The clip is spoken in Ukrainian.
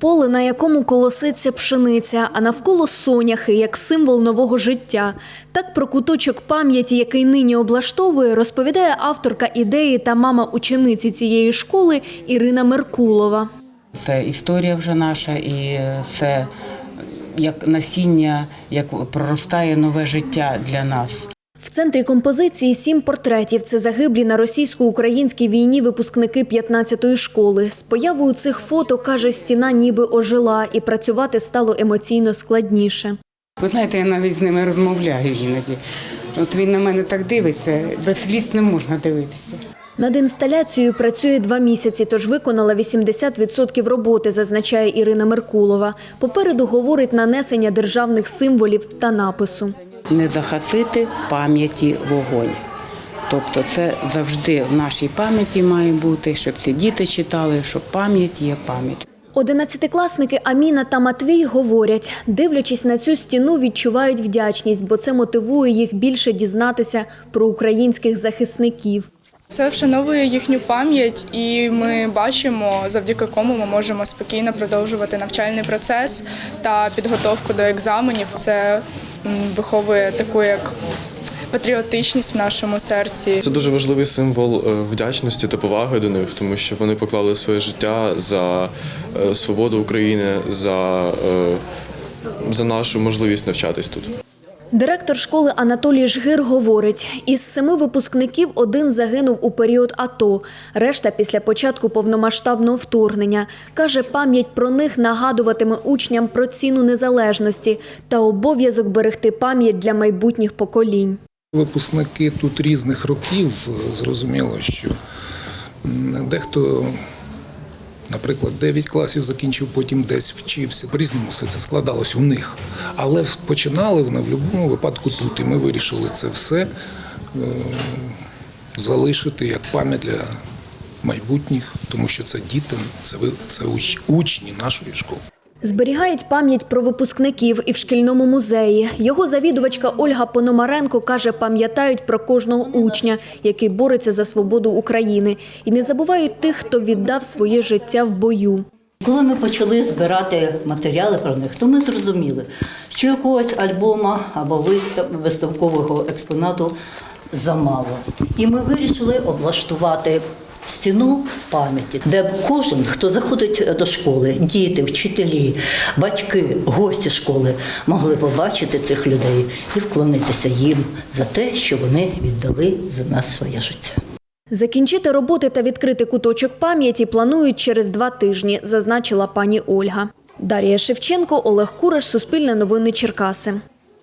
Поле, на якому колоситься пшениця, а навколо соняхи, як символ нового життя. Так про куточок пам'яті, який нині облаштовує, розповідає авторка ідеї та мама учениці цієї школи Ірина Меркулова. Це історія вже наша, і це як насіння, як проростає нове життя для нас. В центрі композиції сім портретів. Це загиблі на російсько-українській війні випускники 15-ї школи. З появою цих фото, каже, стіна ніби ожила, і працювати стало емоційно складніше. Ви знаєте, я навіть з ними розмовляю іноді. От він на мене так дивиться, без сліз не можна дивитися. Над інсталяцією працює два місяці, тож виконала 80% роботи, зазначає Ірина Меркулова. Попереду говорить нанесення державних символів та напису. Не захасити пам'яті вогонь. Тобто це завжди в нашій пам'яті має бути, щоб ці діти читали, що пам'ять є пам'ять. Одинадцятикласники Аміна та Матвій говорять, дивлячись на цю стіну, відчувають вдячність, бо це мотивує їх більше дізнатися про українських захисників. Це вшановує їхню пам'ять, і ми бачимо, завдяки кому ми можемо спокійно продовжувати навчальний процес та підготовку до екзаменів. Це виховує таку як патріотичність в нашому серці. Це дуже важливий символ е, вдячності та поваги до них, тому що вони поклали своє життя за е, свободу України, за, е, за нашу можливість навчатись тут. Директор школи Анатолій Жгир говорить, із семи випускників один загинув у період АТО, решта після початку повномасштабного вторгнення. Каже, пам'ять про них нагадуватиме учням про ціну незалежності та обов'язок берегти пам'ять для майбутніх поколінь. Випускники тут різних років, зрозуміло, що дехто, наприклад, 9 класів закінчив, потім десь вчився. По-різному все це складалось у них. Але починали вони в будь-якому випадку тут. І ми вирішили це все е, залишити як пам'ять для майбутніх, тому що це діти, це, це уч- учні нашої школи. Зберігають пам'ять про випускників і в шкільному музеї. Його завідувачка Ольга Пономаренко каже, пам'ятають про кожного учня, який бореться за свободу України, і не забувають тих, хто віддав своє життя в бою. Коли ми почали збирати матеріали про них, то ми зрозуміли, що якогось альбома або вистав- виставкового експонату замало. І ми вирішили облаштувати стіну пам'яті, де кожен, хто заходить до школи, діти, вчителі, батьки, гості школи, могли побачити цих людей і вклонитися їм за те, що вони віддали за нас своє життя. Закінчити роботи та відкрити куточок пам'яті планують через два тижні, зазначила пані Ольга. Дар'я Шевченко, Олег Кураш, Суспільне новини Черкаси.